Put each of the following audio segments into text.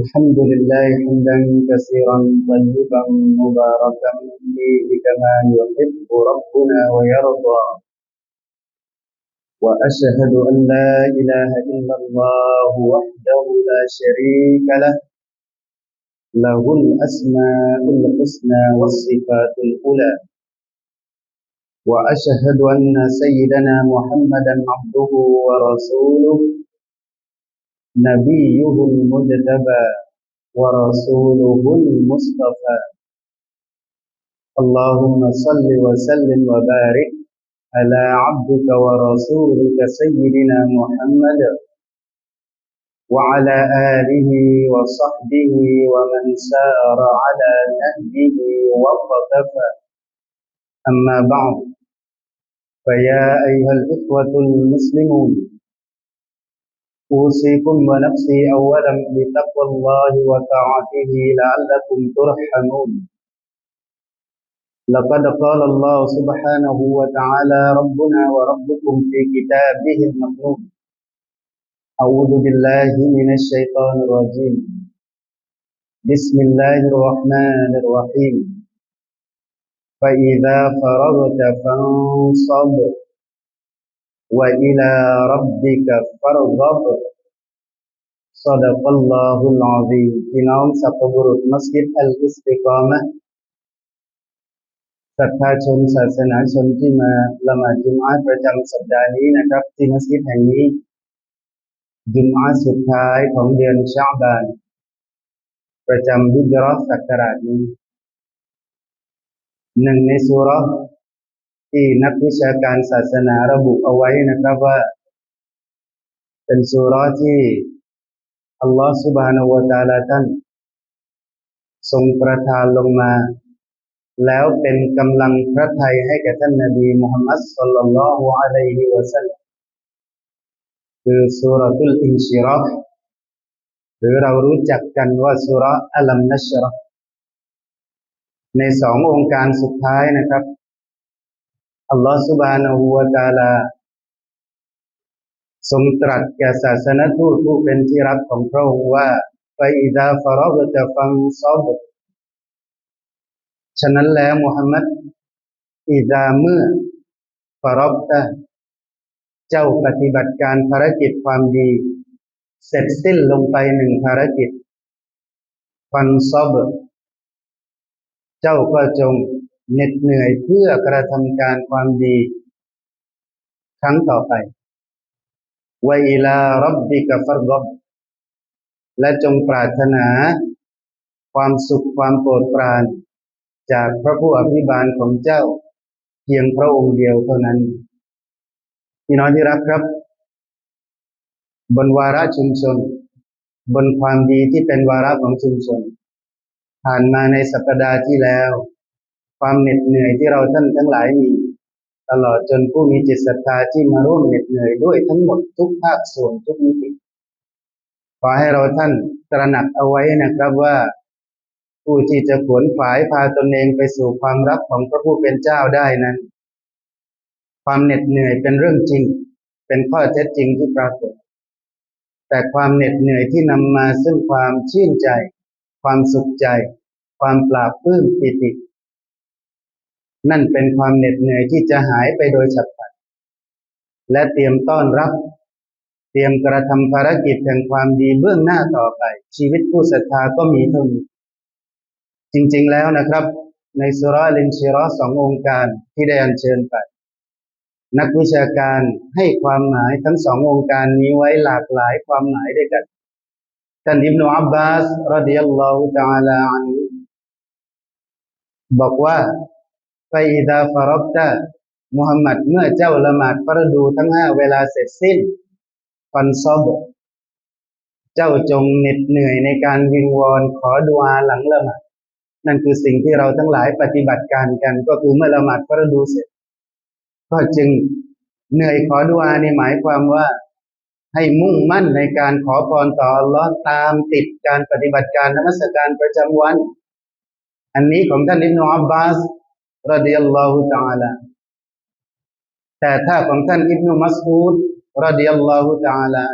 الحمد لله حمدا كثيرا طيبا مباركا فيه كما يحب ربنا ويرضى. وأشهد أن لا إله إلا الله وحده لا شريك له. له الأسماء الحسنى والصفات الأولى. وأشهد أن سيدنا محمدا عبده ورسوله. نبيه المجتبى ورسوله المصطفى. اللهم صل وسلم وبارك على عبدك ورسولك سيدنا محمد وعلى آله وصحبه ومن سار على نهجه واقتفى أما بعد فيا أيها الإخوة المسلمون أوصيكم ونفسي أولا بتقوى الله وطاعته لعلكم ترحمون. لقد قال الله سبحانه وتعالى ربنا وربكم في كتابه المكنون. أعوذ بالله من الشيطان الرجيم. بسم الله الرحمن الرحيم. فإذا فرغت فانصب. وإلى ربك فارغب صدق الله العظيم พี่น้องสัพพบุรุษมัสยิดอัลอิสติกามะศรัทธาชนศาสนาชนที่มาละหมาดจุมอาประจำสัปดาห์นี้นะครับ ที่มัสยิดแห่งนี้จุมอาสุดท้ายของเดือนชาบาน ประจำฮิจรัสศักราชนี้หนึ่งในสุร ที่นักวิชาการศาสนาระบุเอาไว้นะครับว่า เป็นสุรที่อัลลอฮฺสุบานาวตาลาท่านทรงประทานลงมา แล้วเป็นกำลังพระทัยให้กับท่านนบีมุฮัมมัดสุลลัลลอฮุอะลัยฮิวะสัลลัมคือสุรทุลอินชิรัหรือเรารู้จักกันว่าสุรอัลัมนัชรัในสององค์การสุดท้ายนะครับ อัลลอฮฺสุบานาหูวาตาลา ทรงตรัสแก่ศาสนทูตผู้เป็นที่รักของพระองค์ว่าไปอิดาฟารอบจะฟังซอบฉะนั้นแล้วมุฮัมมัดอิดาเมื่อฟารอบตะเจ้าปฏิบัติการภารกิจความดี เสร็จสิ้นลงไปหนึ่งภารกิจฟังซอบเจ้าก็จง เหน็ดเหนื่อยเพื่อกระทำการความดี ครั้งต่อไปวอิลารับบิกฟัรบและจงปรารถนา ความสุขความโปรดปราน จากพระผู้อภิบาลของเจ้า เพียงพระองค์เดียวเท่านั้นพี่น้องที่รักครับ บนวาระชุมชน บนความดีที่เป็นวาระของชุมชน ผ่านมาในสัปดาห์ที่แล้ว ความเหน็ดเหนื่อยที่เราท่านทั้งหลายมี ตลอดจนผู้มีจิตศรัทธาที่มาร่วมเหน็ดเหนื่อยด้วยทั้งหมดทุกภาคส่วนทุกมิติขอให้เราท่านตระหนักเอาไว้นะครับว่า ผู้ที่จะขวนขวายพาตนเองไปสู่ความรักของพระผู้เป็นเจ้าได้นั้น ความเหน็ดเหนื่อยเป็นเรื่องจริง เป็นข้อเท็จจริงที่ปรากฏ แต่ความเหน็ดเหนื่อยที่นำมาซึ่งความชื่นใจ ความสุขใจ ความปราบปลื้มปิติ นั่นเป็นความเหน็ดเหนื่อยที่จะหายไปโดยฉับพลัน และเตรียมต้อนรับ เตรียมกระทำภารกิจแห่งความดีเบื้องหน้าต่อไป ชีวิตผู้ศรัทธาก็มีเท่านี้ จริงๆแล้วนะครับ ในสุราลินชิรอสององค์การที่ได้อัญเชิญไป นักวิชาการให้ความหมายทั้งสององค์การนี้ไว้หลากหลายความหมายด้วยกันท่านอิบนุอับบาสรดิยัลลอฮุตะอาลาอันบอกว่า ไฟอิดาฟารอกตามุฮัมมัดเมื่อเจ้าละหมาดฟารดูทั้งห้าเวลาเสร็จสิ้นฟันซอบเจ้าจงเหน็ดเหนื่อยในการวิงวอนขอดุอาหลังละหมาดนั่นคือสิ่งที่เราทั้งหลายปฏิบัติการกัน ก็คือเมื่อละหมาดฟารดูเสร็จ ก็จึงเหนื่อยขอดุอาในหมายความว่าให้มุ่งมั่นในการขอพรต่อลอตามติดการปฏิบัติการนมัสการประจำวัน อันนี้ของท่านอิบนอับบาส รดิยัลลอฮุตะอาลาแต่ถ้าของท่านอิบนุมัสอูดรดิยัลลอฮุตาลา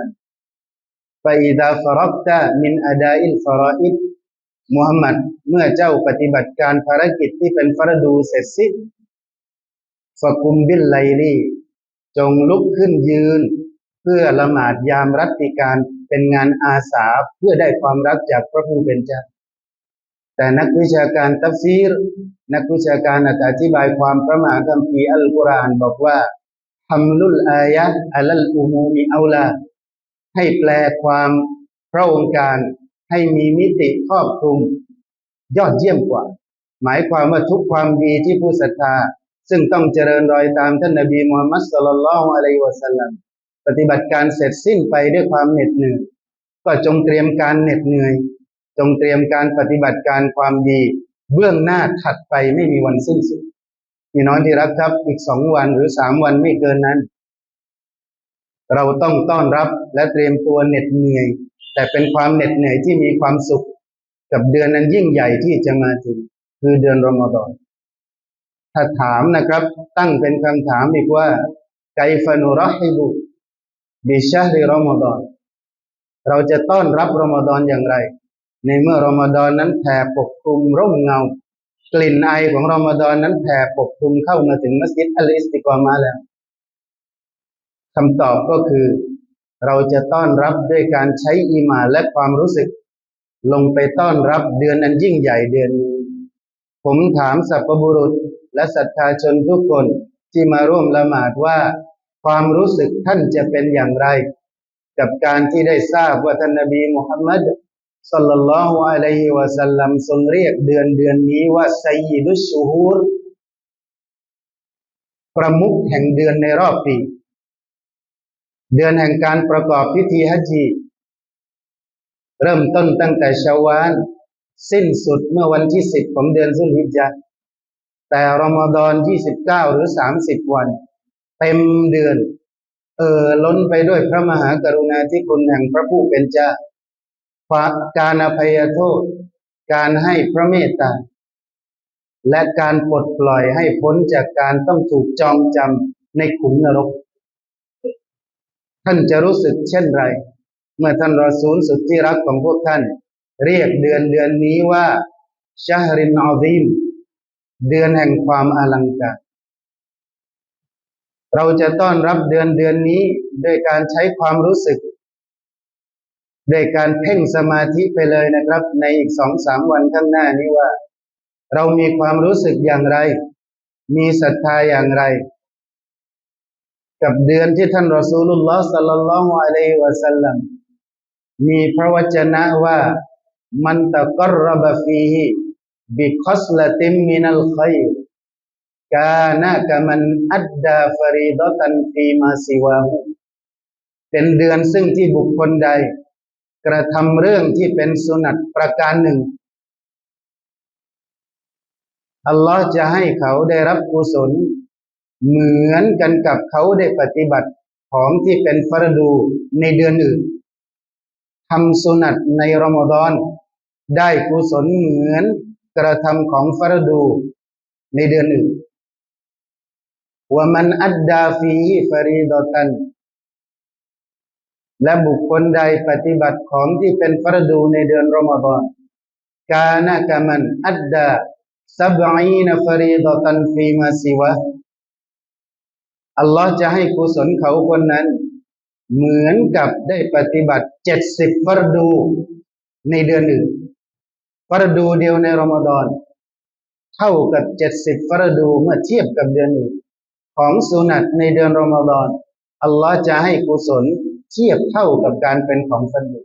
อิดาฟรักตะมินอาดาอิลฟรออิดมุฮัมมัดเมื่อเจ้าปฏิบัติการภารกิจที่เป็นฟรดูเสร็จสิ้นฟะกุมบิลไลลีจงลุกขึ้นยืน เพื่อละหมาดยามรัติการเป็นงานอาสาเพื่อได้ความรักจากพระผู้เป็นเจ้า แต่นักวิชาการตัฟซีร นักวิชาการอธิบายความพระมาคัมภีร์อัลกุรอานบอกว่าฮัมลุลอายะอัลลอุมูมีอัลลาให้แปลความพระองค์การให้มีมิติครอบคลุม ยอดเยี่ยมกว่า หมายความว่าทุกความดีที่ผู้ศรัทธา ซึ่งต้องเจริญรอยตามท่านนบีมูฮัมมัดสุลลัลลอฮุอะลัยฮิวะสัลลัมปฏิบัติการเสร็จสิ้นไปด้วยความเหน็ดเหนื่อยก็จงเตรียมการเหน็ดเหนื่อย จงเตรียมการปฏิบัติการความดี เบื้องหน้าถัดไปไม่มีวันสิ้นสุดพี่น้องที่รักครับอีกสองวันหรือสามวันไม่เกินนั้น เราต้องต้อนรับและเตรียมตัวเหน็ดเหนื่อย แต่เป็นความเหน็ดเหนื่อยที่มีความสุข กับเดือนนั้นยิ่งใหญ่ที่จะมาถึง คือเดือนรอมฎอนถ้าถามนะครับ ตั้งเป็นคำถามอีกว่าไกฟานุรฮิบุบิชาริรอมฎอนเราจะต้อนรับรอมฎอนอย่างไร ในเมื่อรอมฎอนนั้นแผ่ปกคลุมร่มเงา กลิ่นไอของรอมฎอนนั้นแผ่ปกคลุมเข้ามาถึงมัสยิดอัลอิสติกอมาแล้วคำตอบก็คือ เราจะต้อนรับด้วยการใช้อีมาและความรู้สึก ลงไปต้อนรับเดือนอันยิ่งใหญ่เดือนนี้ ผมถามสัพพบุรุษและศรัทธาชนทุกคนที่มาร่วมละหมาดว่า ความรู้สึกท่านจะเป็นอย่างไร กับการที่ได้ทราบว่าท่านนบีมุฮัมมัด สัลลัลลอฮุอะลัยฮิวะสัลลัมทรงเรียกเดือนเดือนนี้ว่าไซยิดุชูฮูรประมุขแห่งเดือนในรอบปี เดือนแห่งการประกอบพิธีฮัจญีเริ่มต้นตั้งแต่ชาวาน สิ้นสุดเมื่อวันที่สิบของเดือนสุลฮิจ์แต่รอมฎอนยี่สิบเก้าหรือสามสิบวัน เต็มเดือน เออล้นไปด้วยพระมหากรุณาธิคุณแห่งพระผู้เป็นเจ้า การอภัยโทษ การให้พระเมตตา และการปลดปล่อยให้พ้นจากการต้องถูกจองจำในขุมนรก ท่านจะรู้สึกเช่นไร เมื่อท่านรอซูลสุดที่รักของพวกท่าน เรียกเดือนเดือนนี้ว่าชาฮรินอซีมเดือนแห่งความอลังการ เราจะต้อนรับเดือนเดือนนี้โดยการใช้ความรู้สึก โดยการเพ่งสมาธิไปเลยนะครับ ในอีกสองสามวันข้างหน้านี้ว่า เรามีความรู้สึกอย่างไร มีศรัทธาอย่างไร กับเดือนที่ท่านรอซูลุลลอฮ์สัลลัลลอฮุอะลัยฮิวะสัลลัมมีพระวจนะว่ามันตะกรบฟีฮิบิคอสลติมมินัลขัยกานะกะมันอัดดาฟรีดตันฟีมาซิวาเป็นเดือนซึ่งที่บุคคลใด กระทำเรื่องที่เป็นสุนัตประการหนึ่ง อัลลอฮ์จะให้เขาได้รับกุศล เหมือนกันกับเขาได้ปฏิบัติของที่เป็นฟรดูในเดือนอื่นทำสุนัตในรอมฎอน ได้กุศลเหมือนกระทำของฟรดูในเดือนอื่นว่ามันอัดดาฟีฟรีดตัน และบุคคลใดปฏิบัติของที่เป็นฟรดูในเดือนรอมฎอนกานะกามันอัดดาซับอีนฟรีดตันฟีมาซิวะอัลลอฮ์จะให้กุศลเขาคนนั้น เหมือนกับได้ปฏิบัติเจ็ดสิบฟรดูในเดือนหนึ่งฟรดูเดียวในรอมฎอนเท่ากับเจ็ดสิบฟรดูเมื่อเทียบกับเดือนหนึ่งของสุนัตในเดือนรอมฎอนอัลลอฮ์จะให้กุศล เทียบเท่ากับการเป็นของฟรดู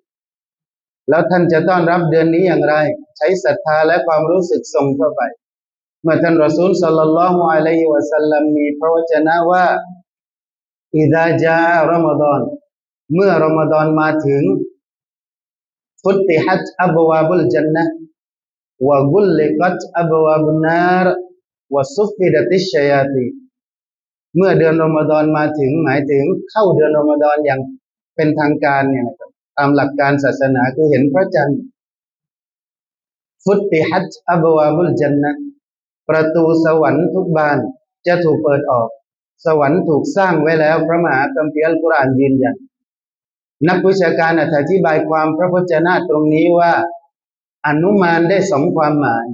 แล้วท่านจะต้อนรับเดือนนี้อย่างไร ใช้ศรัทธาและความรู้สึกส่งเข้าไป เมื่อท่านรอซูลสัลลัลลอฮุอะลัยฮิวะสัลลัมมีพระวจนะว่าอิดาจารอมฎอนเมื่อรอมฎอนมาถึงฟุติฮัตอับวาบุลจันนะวะกุลลิกัตอับวาบุนนารวะซุฟิดติชยาตีเมื่อเดือนรอมฎอนมาถึงหมายถึงเข้าเดือนรอมฎอนอย่าง เป็นทางการเนี่ยนะครับตามหลักการศาสนาคือเห็นพระจันทร์ฟุตติฮัตอับวาบุลจันนะประตูสวรรค์ทุกบานจะถูกเปิดออก สวรรค์ถูกสร้างไว้แล้วพระมหาคัมภีร์อัลกุรอานยืนยันนักวิชาการอธิบายความพระพจนะตรงนี้ว่า อนุมานได้สองความหมาย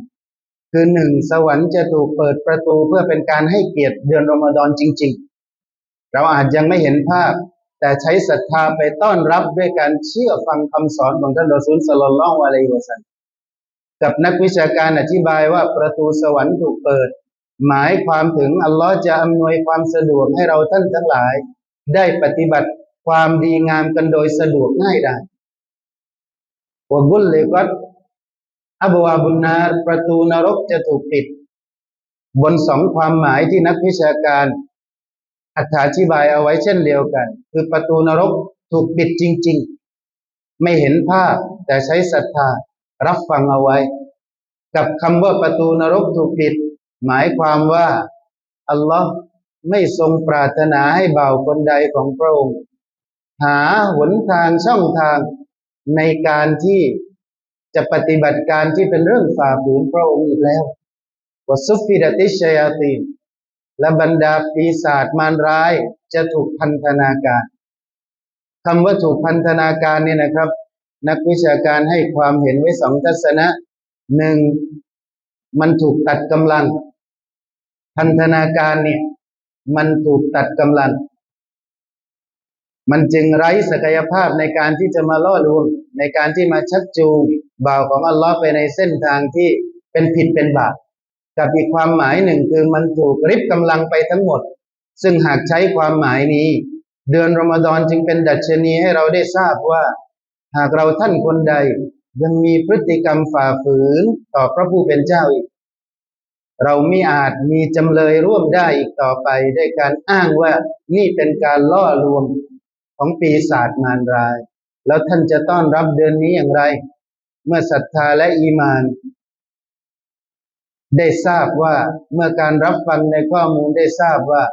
คือหนึ่งสวรรค์จะถูกเปิดประตูเพื่อเป็นการให้เกียรติเดือนรอมฎอนจริง ๆ เราอาจยังไม่เห็นภาพ แต่ใช้ศรัทธาไปต้อนรับด้วยการเชื่อฟังคำสอนของท่านรอซูลสลลลลอฮุอะลัยฮิวะซัลลัมกับนักวิชาการอธิบายว่าประตูสวรรค์ถูกเปิด หมายความถึงอัลลอฮ์จะอำนวยความสะดวกให้เราท่านทั้งหลาย ได้ปฏิบัติความดีงามกันโดยสะดวกง่ายได้วกุลเลกัตอับวาบุนนาประตูนรกจะถูกปิด บนสองความหมายที่นักวิชาการ อธิบายเอาไว้เช่นเดียวกัน คือประตูนรกถูกปิดจริง ๆ ไม่เห็นภาพแต่ใช้ศรัทธารับฟังเอาไว้ กับคำว่าประตูนรกถูกปิด หมายความว่า อัลลอฮ์ไม่ทรงปรารถนาให้บ่าวคนใดของพระองค์ หาหนทางช่องทางในการที่จะปฏิบัติการที่เป็นเรื่องฝ่าฝืนพระองค์อีกแล้ววสุฟิดติชยาตีน และบรรดาปีศาจมารร้ายจะถูกพันธนาการคำว่าถูกพันธนาการเนี่ยนะครับ นักวิชาการให้ความเห็นไว้สองทัศนะหนึ่งมันถูกตัดกำลัง พันธนาการเนี่ยมันถูกตัดกำลัง มันจึงไร้ศักยภาพในการที่จะมาล่อลวงในการที่มาชักจูงบ่าวของอัลลอฮ์ไปในเส้นทางที่เป็นผิดเป็นบาป กับอีกความหมายหนึ่งคือมันถูกริบกำลังไปทั้งหมด ซึ่งหากใช้ความหมายนี้ เดือนรอมฎอนจึงเป็นดัชนีให้เราได้ทราบว่า หากเราท่านคนใดยังมีพฤติกรรมฝ่าฝืนต่อพระผู้เป็นเจ้าอีก เราไม่อาจมีจำเลยร่วมได้อีกต่อไปด้วยการอ้างว่านี่เป็นการล่อลวงของปีศาจมารราย แล้วท่านจะต้อนรับเดือนนี้อย่างไร เมื่อศรัทธาและอีมาน ได้ทราบว่าเมื่อการรับฟังในข้อมูลได้ทราบว่า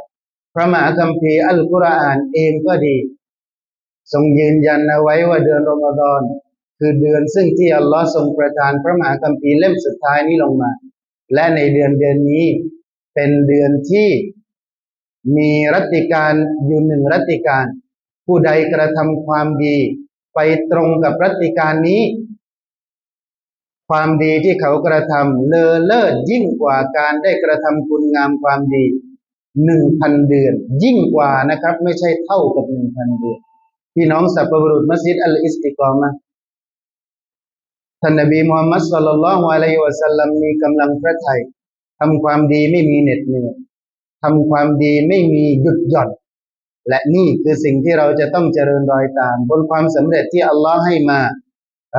พระมหาคัมภีร์อัลกุรอานเองก็ดี ทรงยืนยันเอาไว้ว่าเดือนรอมฎอนคือเดือนซึ่งที่อัลลอฮ์ทรงประทานพระมหาคัมภีร์เล่มสุดท้ายนี้ลงมา และในเดือนเดือนนี้เป็นเดือนที่มีรัติการอยู่หนึ่งรัติการ ผู้ใดกระทำความดี ไปตรงกับรัติการนี้ ความดีที่เขากระทำเลอเลิศยิ่งกว่าการได้กระทำคุณงามความดีหนึ่งพันเดือน ยิ่งกว่านะครับ ไม่ใช่เท่ากับหนึ่งพันเดือนพี่น้องสัพพบุรุษมัสยิดอัลอิสติกอมะท่านนบีมูฮัมมัดสุลลัลลอฮุอะลัยฮิวะสัลลัมมีกำลังพระทัยทำความดีไม่มีเหน็ดเหนื่อยทำความดีไม่มีหยุดหย่อน และนี่คือสิ่งที่เราจะต้องเจริญรอยตาม บนความสำเร็จที่อัลลอฮ์ให้มา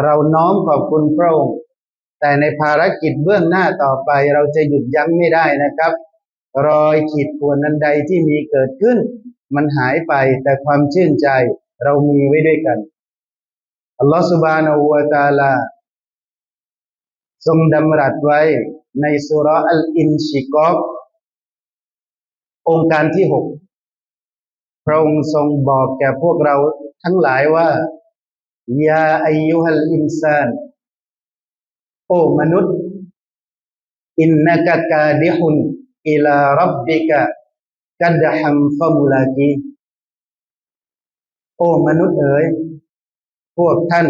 เราน้อมขอบคุณพระองค์ แต่ในภารกิจเบื้องหน้าต่อไปเราจะหยุดยั้งไม่ได้นะครับ รอยขีดข่วนนันใดที่มีเกิดขึ้น มันหายไปแต่ความชื่นใจเรามีไว้ด้วยกันอัลลอฮฺสุบานาอูวตาลา ทรงดำรัสไว้ในสุรอัลอินชิกอกองค์การที่หกพระองค์ทรงบอกแก่พวกเราทั้งหลายว่ายาอายุฮัลอินซาน โอ้มนุษย์ อินนักกาดิฮุนอิลารับบิกะกัดฮัมฟมุลากีโอ้มนุษย์เอ๋ยพวกท่าน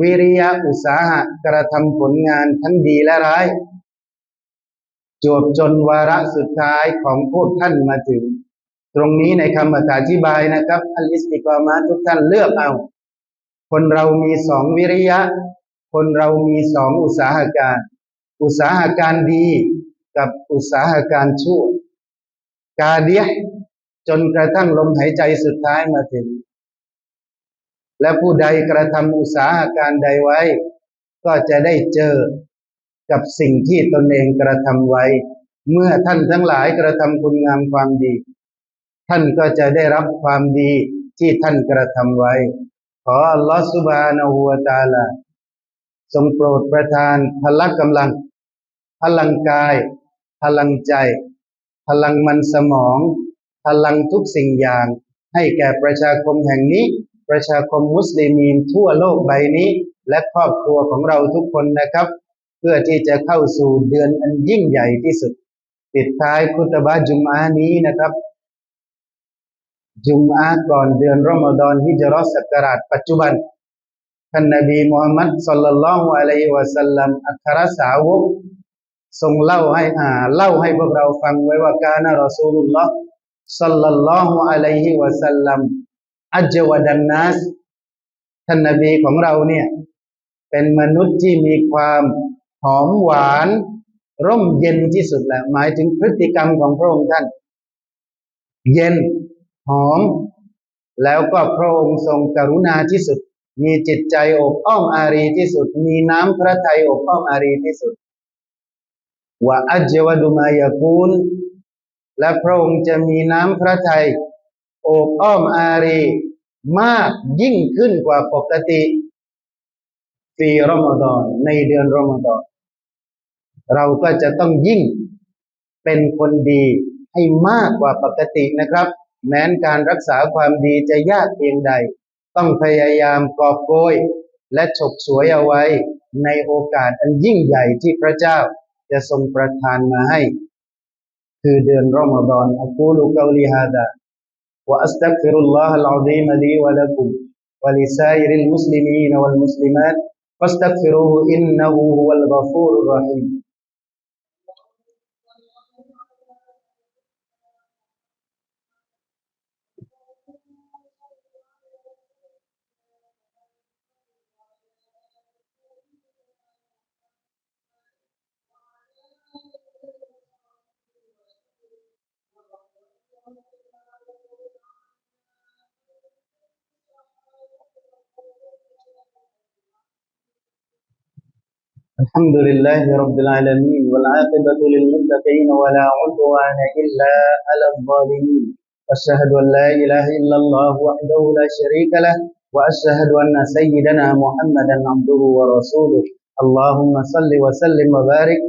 วิริยะอุตสาหะกระทำผลงานทั้งดีและร้าย จวบจนวาระสุดท้ายของพวกท่านมาถึง ตรงนี้ในคำอธิบายนะครับอัลอิสติกามาทุกท่านเลือกเอา คนเรามีสองวิริยะ คนเรามีสองอุตสาหการ อุตสาหการดีกับอุตสาหการชั่ว กาเดียจนกระทั่งลมหายใจสุดท้ายมาถึง และผู้ใดกระทำอุตสาหการใดไว้ ก็จะได้เจอกับสิ่งที่ตนเองกระทำไว้ เมื่อท่านทั้งหลายกระทำคุณงามความดี ท่านก็จะได้รับความดีที่ท่านกระทำไว้ ขออัลลอฮฺสุบานาหูวตาลา ทรงโปรดประทานพละกำลัง พลังกาย พลังใจ พลังมันสมอง พลังทุกสิ่งอย่าง ให้แก่ประชาคมแห่งนี้ ประชาคมมุสลิมีนทั่วโลกใบนี้ และครอบครัวของเราทุกคนนะครับ เพื่อที่จะเข้าสู่เดือนอันยิ่งใหญ่ที่สุด ปิดท้ายคุตบะจุมอานี้นะครับ จุมอาก่อนเดือนรอมฎอนฮิจรัสศักราชปัจจุบัน ท่านนบีมูฮัมมัดสัลลัลลอฮุอะลัยฮิวะสัลลัมอัครสาวกทรงเล่าให้อ่าเล่าให้พวกเราฟังไว้ว่ากานะรอซูลุลลอฮ์สัลลัลลอฮุอะลัยฮิวะสัลลัมอัจวดันนัสท่านนบีของเราเนี่ย เป็นมนุษย์ที่มีความหอมหวาน ร่มเย็นที่สุดแหละหมายถึงพฤติกรรมของพระองค์ท่าน เย็นหอม แล้วก็พระองค์ทรงกรุณาที่สุด มีจิตใจอบอ้อมอารีที่สุด มีน้ำพระทัยอบอ้อมอารีที่สุดว่าอัจวดุมายาคูนและพระองค์จะมีน้ำพระทัยอบอ้อมอารีมากยิ่งขึ้นกว่าปกติปีรอมฎอนในเดือนรอมฎอนเราก็จะต้องยิ่งเป็นคนดีให้มากกว่าปกตินะครับ แม้นการรักษาความดีจะยากเพียงใด ต้องพยายามกอบโกยและฉกสวยเอาไว้ในโอกาสอันยิ่งใหญ่ที่พระเจ้าจะทรงประทานมาให้ คือเดือนรอมฎอนอักูลุกาลีฮาดะวะอัสตักฟิรุลลอฮ์อัลอาดีมลีวะลักุมวะลิซาอิริลมุสลิมีนวะลมุสลิมาตฟัสตักฟิรูฮุอินนะฮูฮุวัลกฟูรุรรหีม الحمد لله رب العالمين والعاقبة للمتقين ولا عدوان إلا على الظالمين. أشهد أن لا إله إلا الله وحده لا شريك له وأشهد أن سيدنا محمدا عبده ورسوله. اللهم صل وسلم وبارك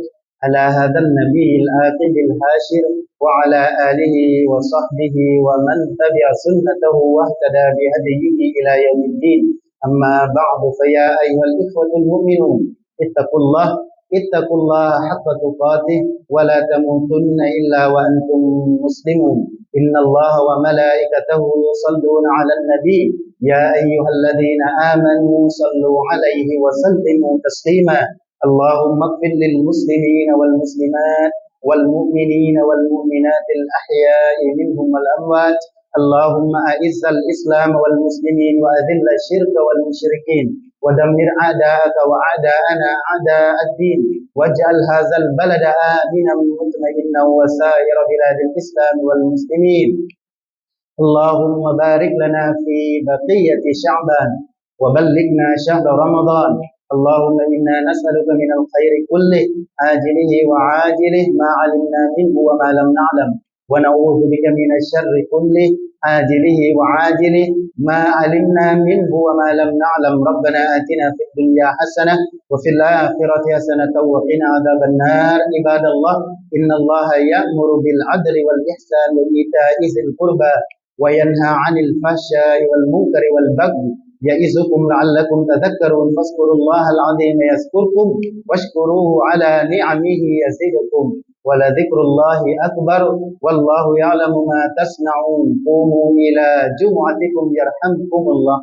على هذا النبي الآخر الهاشر وعلى آله وصحبه ومن تبع سنته واهتدى بهديه إلى يوم الدين. أما بعد فيا أيها الإخوة المؤمنون اتقوا الله اتقوا الله حق تقاته ولا تموتن إلا وأنتم مسلمون. إن الله وملائكته يصلون على النبي. يا أيها الذين آمنوا صلوا عليه وسلموا تسليما. اللهم اغفر للمسلمين والمسلمات والمؤمنين والمؤمنات الأحياء منهم والأموات. اللهم أعز الإسلام والمسلمين وأذل الشرك والمشركين. ودمر أعداءك وأعداءنا أعداء الدين. واجعل هذا البلد آمنا مطمئنا وسائر بلاد الإسلام والمسلمين. اللهم بارك لنا في بقية شعبان وبلغنا شهر رمضان. اللهم إنا نسألك من الخير كله آجله وعاجله ما علمنا منه وما لم نعلم. ونعوذ بك من الشر كله آجله وعاجله ما علمنا منه وما لم نعلم. ربنا آتنا في الدنيا حسنة وفي الآخرة حسنة وقنا عذاب النار. عباد الله إن الله يأمر بالعدل والإحسان وإيتاء ذي القربى وينهى عن الفحشاء والمنكر والبغي يئزكم لعلكم تذكرون. فاذكروا الله العظيم يذكركم واشكروه على نعمه يزدكم. ولذكر الله أكبر والله يعلم ما تصنعون. قوموا إلى جمعتكم يرحمكم الله.